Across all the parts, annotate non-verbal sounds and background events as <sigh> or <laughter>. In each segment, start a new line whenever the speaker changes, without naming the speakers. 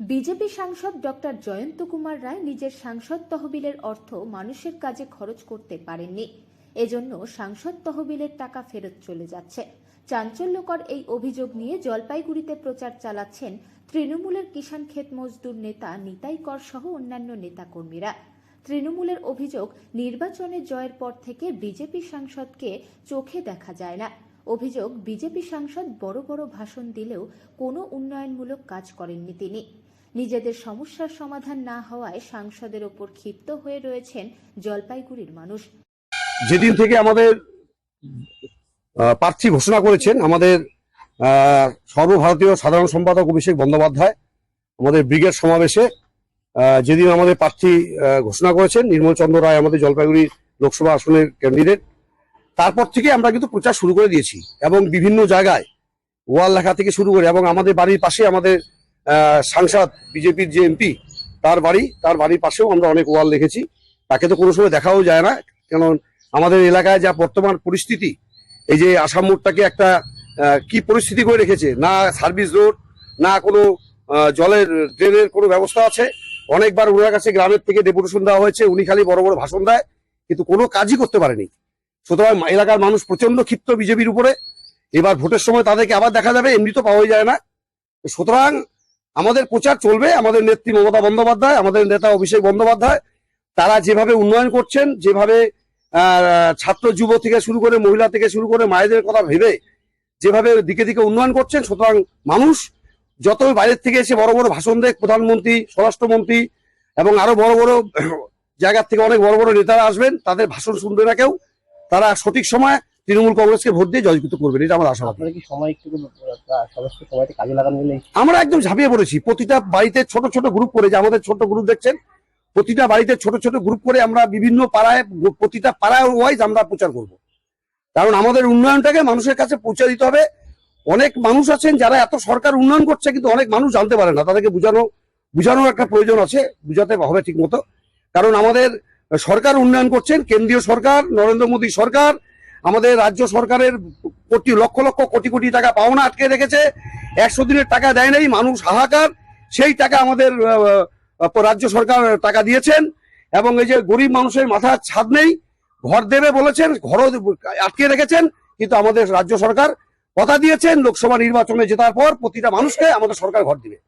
BJP সাংসদ doctor Jayanta Kumar রায় নিজের সাংসদ তহবিলের অর্থ মানুষের কাজে খরচ করতে পারেননি। এজন্য সাংসদ তহবিলের টাকা ফেরত চলে যাচ্ছে। চাঞ্চল্যকর এই অভিযোগ নিয়ে জলপাইগুড়িতে প্রচার চালাচ্ছেন তৃণমূলের কিষাণ ক্ষেত মজদুর নেতা নিতাই কর সহ অন্যান্য নেতাকর্মীরা। তৃণমূলের অভিযোগ, নির্বাচনে জয়ের পর থেকে বিজেপি সাংসদকে চোখে দেখা যায় না। অভিযোগ, বিজেপি সাংসদ বড় বড় ভাষণ দিলেও কোনো উন্নয়নমূলক কাজ করেননি তিনি। নিজেদের সমস্যার সমাধান না হওয়ায় সাংসদের ওপর ক্ষিপ্ত হয়ে রয়েছেন জলপাইগুড়ির মানুষ।
যেদিন থেকে আমাদের প্রার্থী ঘোষণা করেছেন, আমাদের সর্বভারতীয় সাধারণ সম্পাদক অভিষেক বন্দ্যোপাধ্যায়, আমাদের ব্রিগেড সমাবেশে যেদিন আমাদের প্রার্থী ঘোষণা করেছেন, নির্মল চন্দ্র রায় আমাদের জলপাইগুড়ি লোকসভা আসনের ক্যান্ডিডেট তারপর থেকে আমরা কিন্তু প্রচার শুরু করে দিয়েছি এবং বিভিন্ন জায়গায় ওয়াল লেখা থেকে শুরু করে এবং আমাদের বাড়ির পাশে আমাদের সাংসদ, বিজেপির যে এমপি, তার বাড়ি, তার বাড়ির পাশেও আমরা অনেক ওয়াল লিখেছি তাকে তো কোনো সময় দেখাও যায় না কারণ আমাদের এলাকায় যা বর্তমান পরিস্থিতি, এই যে আসাম মোড়টাকে একটা কি পরিস্থিতি করে রেখেছে, না সার্ভিস রোড, না কোনো জলের, ড্রেনের কোনো ব্যবস্থা আছে। অনেকবার ওনার কাছে গ্রামের থেকে ডেপুটেশন দেওয়া হয়েছে, উনি খালি বড় বড় ভাষণ দেয়, কিন্তু কোনো কাজই করতে পারেনি। সুতরাং এলাকার মানুষ প্রচণ্ড ক্ষিপ্ত বিজেপির উপরে। এবার ভোটের সময় তাদেরকে আবার দেখা যাবে, এমনি তো পাওয়াই যায় না। সুতরাং আমাদের প্রচার চলবে, আমাদের নেত্রী মমতা বন্দ্যোপাধ্যায়, আমাদের নেতা অভিষেক বন্দ্যোপাধ্যায়, তারা যেভাবে উন্নয়ন করছেন, যেভাবে ছাত্র যুব থেকে শুরু করে মহিলা থেকে শুরু করে মায়েদের কথা ভেবে যেভাবে দিকে দিকে উন্নয়ন করছেন, সুতরাং মানুষ যত বাইরের থেকে এসে বড় বড় ভাষণ দেয় প্রধানমন্ত্রী, স্বরাষ্ট্রমন্ত্রী এবং আরও বড় বড় <clears throat> জায়গার থেকে অনেক বড় বড় নেতারা আসবেন, তাদের ভাষণ শুনবে না কেউ, তারা সঠিক সময় তৃণমূল কংগ্রেসকে ভোট দিয়ে জয়যুক্ত করবেন এটা আমার
গেলে
আমরা একদম ঝাঁপিয়ে পড়েছি। প্রতিটা বাড়িতে ছোট ছোট গ্রুপ করে যে আমাদের ছোট গ্রুপ দেখছেন প্রতিটা বাড়িতে ছোট ছোট গ্রুপ করে আমরা বিভিন্ন পাড়ায় প্রতিটা পাড়ায় ওয়াইজ আমরা প্রচার করব। কারণ আমাদের উন্নয়নটাকে মানুষের কাছে পৌঁছে দিতে হবে। অনেক মানুষ আছেন যারা এত সরকার উন্নয়ন করছে কিন্তু অনেক মানুষ জানতে পারে না। তাদেরকে বুঝানো বুঝানোর একটা প্রয়োজন আছে বুঝাতে হবে ঠিক মতো কারণ আমাদের সরকার উন্নয়ন করছেন কেন্দ্রীয় সরকার নরেন্দ্র মোদী সরকার আমাদের রাজ্য সরকারের কোটি, লক্ষ লক্ষ, কোটি কোটি টাকা পাওনা আটকে রেখেছে। একশো দিনের টাকা দেয় নাই, মানুষ হাহাকার। সেই টাকা আমাদের রাজ্য সরকার টাকা দিয়েছেন। এবং এই যে গরিব মানুষের মাথার ছাদ নেই, ঘর দেবে বলেছেন, ঘরও আটকে রেখেছেন, কিন্তু আমাদের রাজ্য সরকার কথা দিয়েছেন, লোকসভা নির্বাচনে জেতার পর প্রতিটা মানুষকে আমাদের সরকার ঘর দিবে।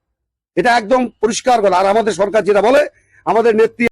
এটা একদম পরিষ্কার আর আমাদের সরকার যেটা বলে, আমাদের নেত্রী